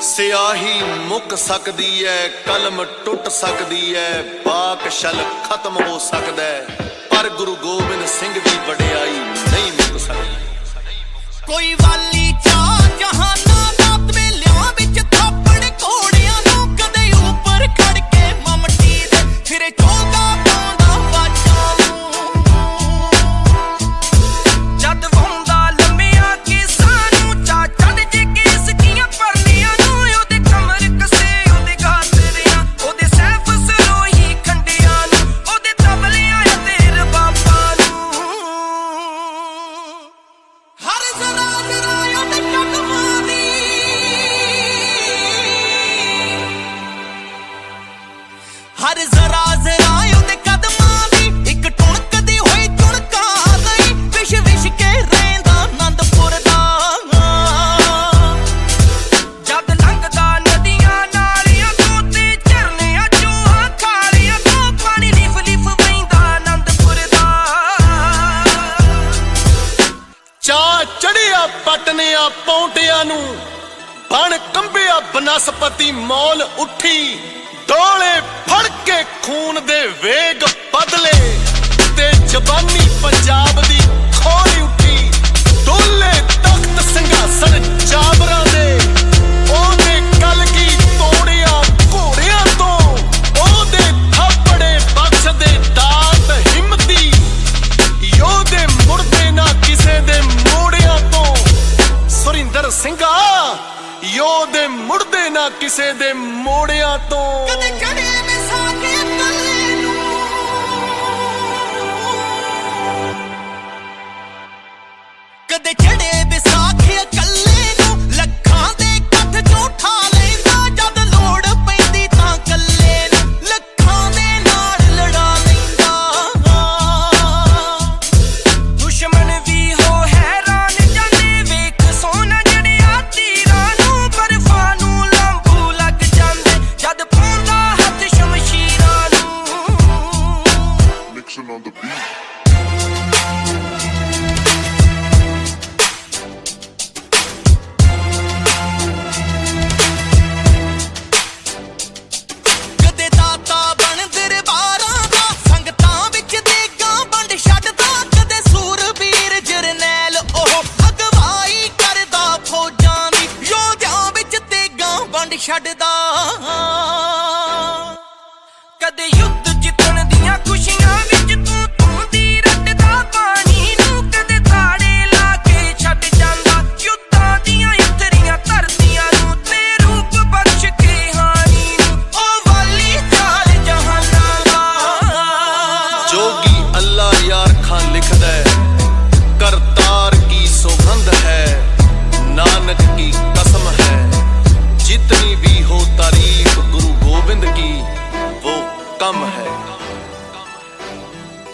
ਸਿਆਹੀ ਮੁੱਕ ਸਕਦੀ ਐ, ਕਲਮ ਟੁੱਟ ਸਕਦੀ ਐ ਬਾਕ ਛਲ ਖਤਮ ਹੋ ਸਕਦਾ ਪਰ ਗੁਰੂ ਗੋਬਿੰਦ ਸਿੰਘ ਦੀ ਵਡਿਆਈ ਨਹੀਂ ਮੁੱਕ ਸਕਦੀ। ਕੋਈ ਵਾਲੀ ਚਾ ਚੜਿਆ, ਪਟਨਿਆ, ਪੌਂਟਿਆਂ ਨੂੰ। ਬਣ ਕੰਬਿਆ ਬਨਸਪਤੀ ਮੌਲ ਉੱਠੀ, ਡੋਲੇ ਫੜ ਕੇ ਖੂਨ ਦੇ ਵੇਗ ਬਦਲੇ। ਤੇ ਜ਼ਬਾਨੀ ਪੰਜਾਬ ਪਿਓ ਦੇ ਮੁਰਦੇ ਨਾ ਕਿਸੇ ਦੇ ਮੋੜਿਆਂ ਤੋਂ। ਕਦੇ ਚੜੇ ਨੇ ਸਾਕੇ ਪੱਲੇ ਨੂੰ। ਕਦੇ ਚੜੇ ਨਹੀਂ ਛੱਡਦਾ। ਕਦੇ ਯੁੱਧ गम है